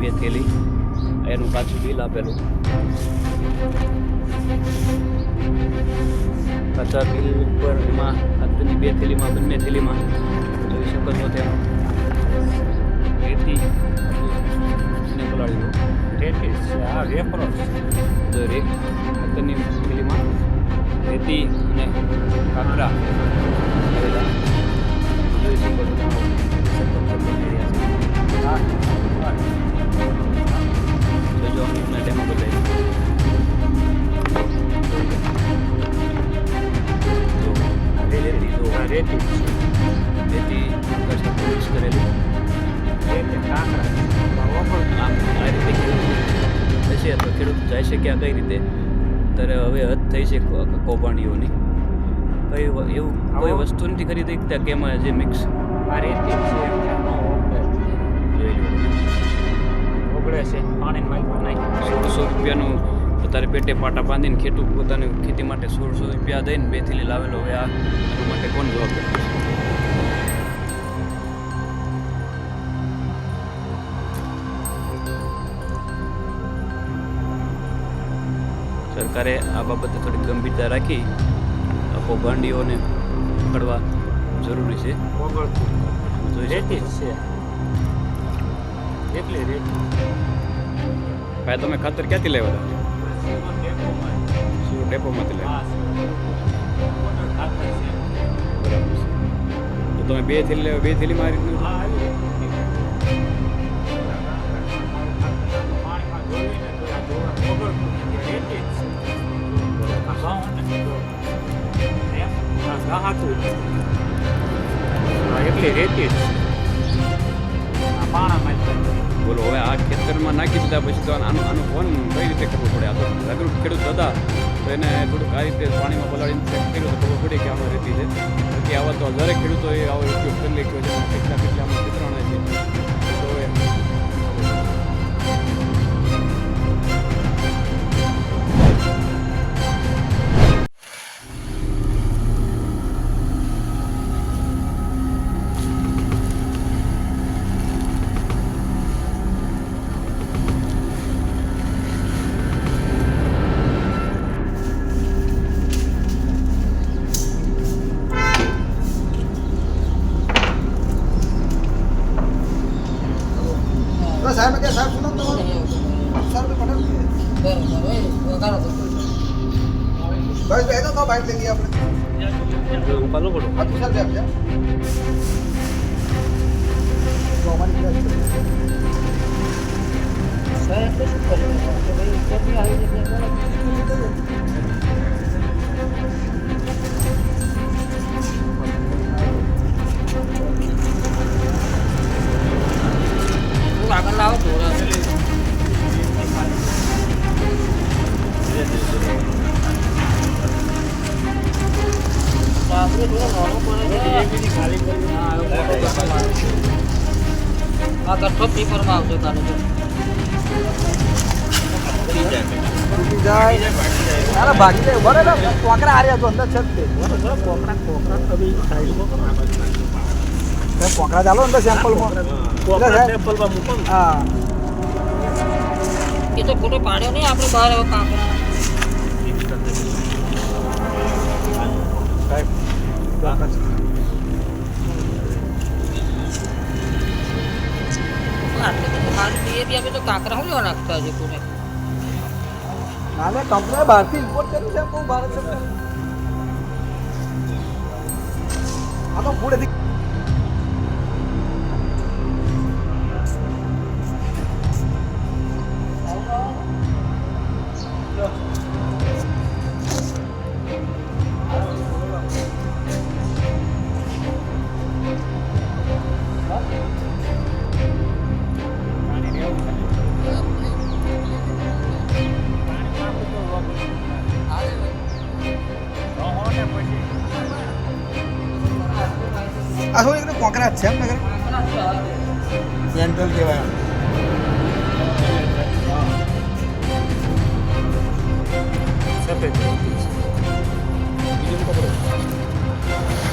બે થેલી. એનું પાછું બિલ આપેલું. પાછા બિલ ઉપર એમાં ખાતરની બે થેલીમાં બંને થેલીમાં. જોઈ શકો છો તેમ રેતી. એને પલાળી દો રેતી આ વેપરો તો રે ખાતરની થેલીમાં રેતી અને કાકરા. જોઈ શકો છો. જોજો અમે તમને ડેમો બતાવી રેતી રેતી છે રેતી આકાશ સાથે મિક્સ કરેલી રેતી કાંકરા આમ આ રીતે ખેડૂત તો ખેડૂત જાય છે ક્યાં કઈ રીતે ત્યારે હવે હદ થઈ છે કો- કૌભાંડીઓની કઈ એવું કોઈ વસ્તુ નથી ખરીદી શકતા કે એમાં જે મિક્સ આ રેતી છે ઓગળે છે પાણી માલમાં નાખી. સોળસો રૂપિયાનું પોતાને પેટે પાટા બાંધીને ખેડૂત પોતાની ખેતી માટે સોળસો રૂપિયા દઈને બે થેલી લાવેલો હવે આ માટે કોણ જવાબદાર સરકારે આ બાબતે થોડી ગંભીરતા રાખી કૌભાંડીઓને પકડવા જરૂરી છે. રેતી છે? એટલે રેતી ભાઈ તમે ખાતર ક્યાંથી લેવા? શું ડેપોમાંથી લેવા? બરાબર તો તમે બે થેલી લેવા બે થેલી મારી એટલી રેતી જ આ ખેતરમાં નાખી દીધા પછી તો આનું આનું ફોન કઈ રીતે કરવું પડે આ તો જાગૃત ખેડૂત હતા તો એને થોડુંક આ રીતે પાણીમાં પલાળીને ચેક કર્યું તો ખબર પડી કે આમાં રેતી છે બાકી આવા તો દરેક ખેડૂતોએ આવો ઉપયોગ કરી લીધો છે કેટલા કેટલા આમાં ચિત્રણા છે સાહેબ કે સાહેબ સુનો તો સર પટેલ બસ બે તો બાઈક લઈ લઈએ આપણે ઉપાડવું પડું હા તું સર સાહેબ ગઠ્ઠો પેપરમાં તો અરે ભાગી જાય ને કોકરા હાર્યા તો અંદર છે જ તે. કોકરા કોકરા ચાલો અંદર સેમ્પલમાં હા. એ તો ખોટો પાડ્યો નહીં આપણે બહાર હવે કામ. મારી ડીએપી આપે તો કાંકરા હું લેવા નાખતા હશે કોને ના ને કંપની બહારથી ઇમ્પોર્ટ કર્યું છે બહુ ભારત સરકાર આ તો ફૂડ કોકરા છે એમ નગર? સેન્ટ્રલ કહેવાય. સફેદ. બીજું પકડો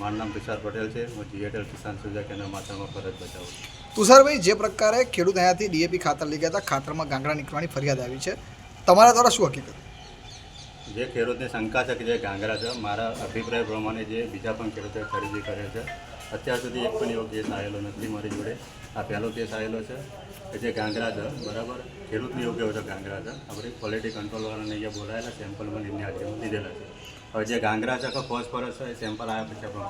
મારું નામ તુષાર પટેલ છે. હું જીએટએલ કિસાન સુવિધા કેન્દ્ર માતામાં ફરજ બજાવું છું. તુષારભાઈ જે પ્રકારે ખેડૂત અહીંયાથી ડીએપી ખાતર લઈ ગયા હતા ખાતરમાં ગાંગડા નીકળવાની ફરિયાદ આવી છે. તમારા દ્વારા શું હકીકત? જે ખેડૂતને શંકા છે કે જે ગાંગરા છે મારા અભિપ્રાય પ્રમાણે જે બીજા પણ ખેડૂતોએ ખરીદી કરે છે અત્યાર સુધી એક પણ એવો કેસ આવેલો નથી મારી જોડે. આ પહેલો કેસ આવેલો છે કે જે ગાંગરા છે બરાબર? ખેડૂતને એવું કહેવું છે ગાંગરા છે. આપણે ક્વોલિટી કંટ્રોલવાળાને અહીંયા બોલાયેલા સેમ્પલમાં એમની આજે લીધેલા છે. હવે જે ગાંગરા છે કે ફોસ્ફરસ છે સેમ્પલ આવ્યા પછી આપણે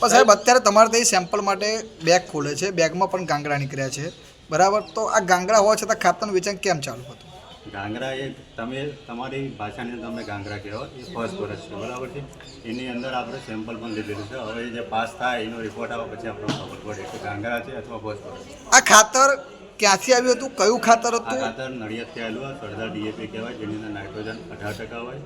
પણ સાહેબ અત્યારે તમારે ત્યાં સેમ્પલ માટે બેગ ખોલે છે બેગમાં પણ ગાંગડા નીકળ્યા છે. બરાબર? તો આ ગાંગડા હોવા છતાં ખાતરનું વેચાણ કેમ ચાલુ હતું? ગાંગરા એ તમે તમારી ભાષાની અંદર તમે ગાંગરા કહેવો એ ફોસ્ફરસ છે બરાબર છે? એની અંદર આપણે સેમ્પલ પણ લીધેલું છે. હવે જે પાસ થાય એનો રિપોર્ટ આવે પછી આપણને ખબર પડે કે ગાંગરા છે અથવા ફોસ્ફરસ આ ખાતર ક્યાંથી આવ્યું હતું? કયું ખાતર હતું? ખાતર નડિયાદથી આવેલું સરદાર ડીએપી કહેવાય જેની અંદર નાઇટ્રોજન અઢાર ટકા હોય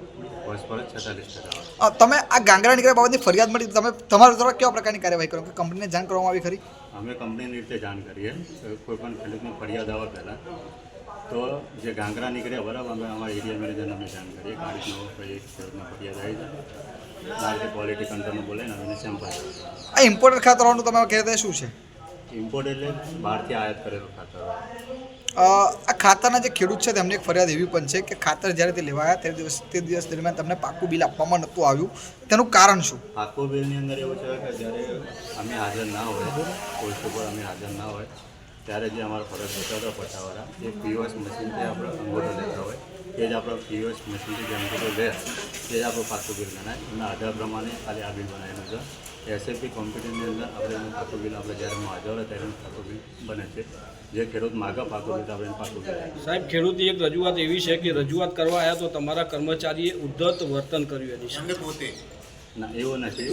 ફોસ્ફરસ છેતાલીસ ટકા તમે આ ગાંગરા નીકળ્યા બાબતની ફરિયાદ મળી તમે તમારા દ્વારા કેવા પ્રકારની કાર્યવાહી કરો? કે કંપનીને જાણ કરવામાં આવી ખરી? અમે કંપનીની રીતે જાણ કરીએ. કોઈ પણ ખેડૂતની ફરિયાદ આવે પહેલાં તો જે ગાંગરા નીકળ્યા બરાબર અમે અમારા એરિયા મેનેજરને અમે જાણ કરીએ કોઈ ખેડૂતની ફરિયાદ આવી જાય આ કંટ્રોલ બોલે ને અમે સેમ્પલ આ ઇમ્પોર્ટેડ ખાતર હોવાનું તમે કહેતા શું છે? ઇમ્પોર્ટ એટલે બહારથી આયાત કરેલું ખાતર. આ ખાતરના જે ખેડૂત છે તેમને એક ફરિયાદ એવી પણ છે કે ખાતર જ્યારે તે લેવાયા તે દિવસ તે દિવસ દરમિયાન તમને પાકું બિલ આપવામાં નહોતું આવ્યું. તેનું કારણ શું? પાકું બિલની અંદર એવું છે કે જ્યારે અમે હાજર ના હોય પોસ્ટ ઉપર અમે હાજર ના હોય ત્યારે જે અમારા ફરજ બતાવતા પટાવાળા એ પીઓએસ મશીનથી આપણે અંગૂઠો લેતા હોય તે જ આપણો પીઓએસ મશીનથી જે અંગૂઠો લે તે જ આપણો પાકું બિલ ગણાય. એના આધાર પ્રમાણે ખાલી આ બિલ બનાવેલું છે. એસએપી કોમ્પ્યુટરની અંદર આપણે એનું પાકું બિલ આપણે જ્યારે હાજર ત્યારે એનું પાકું બિલ બને છે. જે ખેડૂત માગા પાકું બિલ આપણે પાકું બિલ સાહેબ ખેડૂતની એક રજૂઆત એવી છે કે રજૂઆત કરવા આવ્યા તો તમારા કર્મચારીએ ઉદ્ધત વર્તન કર્યું એની ના એવું નથી.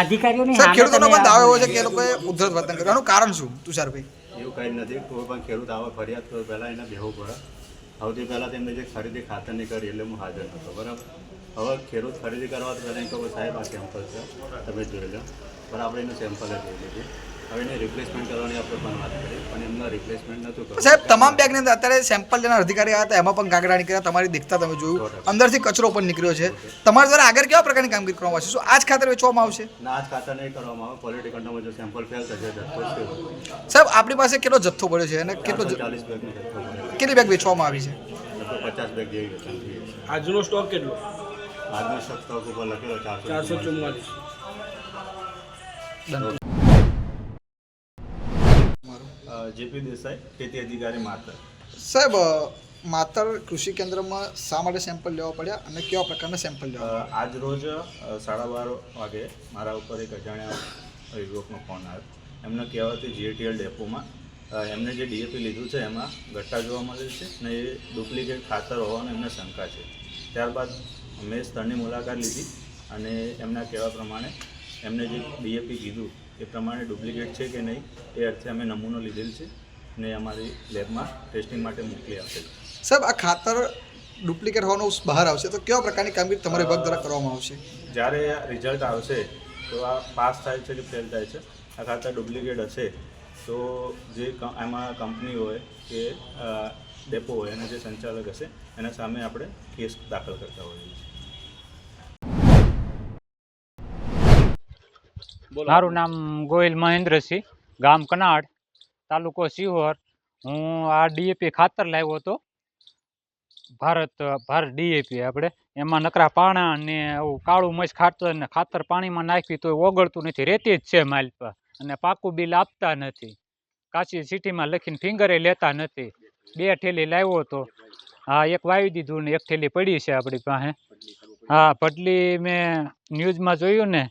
અધિકારીઓની સાહેબ ખેડૂતોનો પણ દાવો એવો છે કે એ લોકોએ ઉદ્ધત વર્તન કર્યું? કારણ શું તુષારભાઈ? એવું કંઈ નથી. કોઈ પણ ખેડૂત આવે ફરિયાદ તો પહેલાં એને બેહવું પડે. સૌથી પહેલાં તેમને જે ખરીદી ખાતરની કરી એટલે હું હાજર નહોતો બરાબર? હવે ખેડૂત ખરીદી કરવા તો એમ કહું સાહેબ આ સેમ્પલ છે. તમે જોઈ લો. પણ આપણે એનું સેમ્પલ જ જોઈ લીધું. હવે એને રિપ્લેસમેન્ટ કરવાની આપણે પણ વાત કરી. પણ એમનો રિપ્લેસમેન્ટ નહોતું. સાહેબ તમામ બેગની અંદર અત્યારે સેમ્પલ લેનાર અધિકારી હતા એમાં પણ ગાંગડા નીકળ્યા તમારી દેખતા તમે જોયું. અંદરથી કચરો પણ નીકળ્યો છે. તમારા દ્વારા આગળ કેવા પ્રકારની કામગીરી કરવામાં આવશે? શું આ જ ખાતર વેચવામાં આવશે? ના આજ ખાતર નહીં કરવામાં આવે. ક્વોલિટી કંટ્રોલમાં જો. સેમ્પલ ફેલ થશે છે સાહેબ આપણી પાસે કેટલો જથ્થો પડ્યો છે અને કેટલો કેટલી બેગ વેચવામાં આવી છે? પચાસ બેગ જેવી આજનો સ્ટોક કેટલો? આજનો સ્ટોક ઉપર લખેલો ચારસો ચારસો ચુમ્માલીસ જેપી દેસાઈ ખેતી અધિકારી માતર. સાહેબ માતર કૃષિ કેન્દ્રમાં શા માટે સેમ્પલ લેવા પડ્યા અને કેવા પ્રકારના સેમ્પલ લેવા આજ રોજ સાડા બાર વાગે મારા ઉપર એક અજાણ્યા યુવકનો ફોન આવ્યો. એમને કહેવાથી જીએટીએલ ડેપોમાં. એમને જે ડીએપી લીધું છે એમાં ઘટ્ટા જોવા મળે છે ને એ ડુપ્લિકેટ ખાતર હોવાનું એમને શંકા છે. ત્યારબાદ મેં સ્થળની મુલાકાત લીધી અને એમના કહેવા પ્રમાણે એમને જે ડીએપી કીધું એ પ્રમાણે ડુપ્લિકેટ છે કે નહીં એ અર્થે અમે નમૂનો લીધેલ છે ને અમારી લેબમાં ટેસ્ટિંગ માટે મોકલી આપેલ. સાહેબ આ ખાતર ડુપ્લિકેટ હોવાનું બહાર આવશે તો કેવા પ્રકારની કામગીરી તમારા વિભાગ દ્વારા કરવામાં આવશે? જ્યારે રિઝલ્ટ આવશે તો આ પાસ થાય છે કે ફેલ થાય છે આ ખાતર ડુપ્લિકેટ હશે તો જે એમાં કંપની હોય કે ડેપો હોય એના જે સંચાલક હશે એના સામે આપણે કેસ દાખલ કરતા હોઈએ છીએ. મારું નામ ગોયલ મહેન્દ્રસિંહ ગામ કનાડ તાલુકો સિહોર હું આ ડીએપી ખાતર લાવ્યો હતો. ભારત ભારત ડીએપી આપણે. એમાં નકરા પાણા અને આવું કાળું મસ ખાતર ને ખાતર પાણીમાં નાખી તો ઓગળતું નથી રેતી જ છે માલ પર. અને પાકું બિલ આપતા નથી. કાચી સિટીમાં લખીને ફિંગરે લેતા નથી. બે ઠેલી લાવ્યો હતો. હા એક વાવી દીધું ને એક ઠેલી પડી છે આપણી પાસે. હા ભટલી મેં ન્યૂઝમાં જોયું ને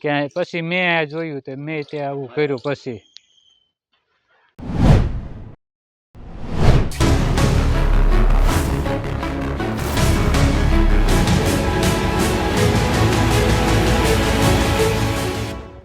કે પછી મેં જોયું તો મેં તે આવું કર્યું પછી.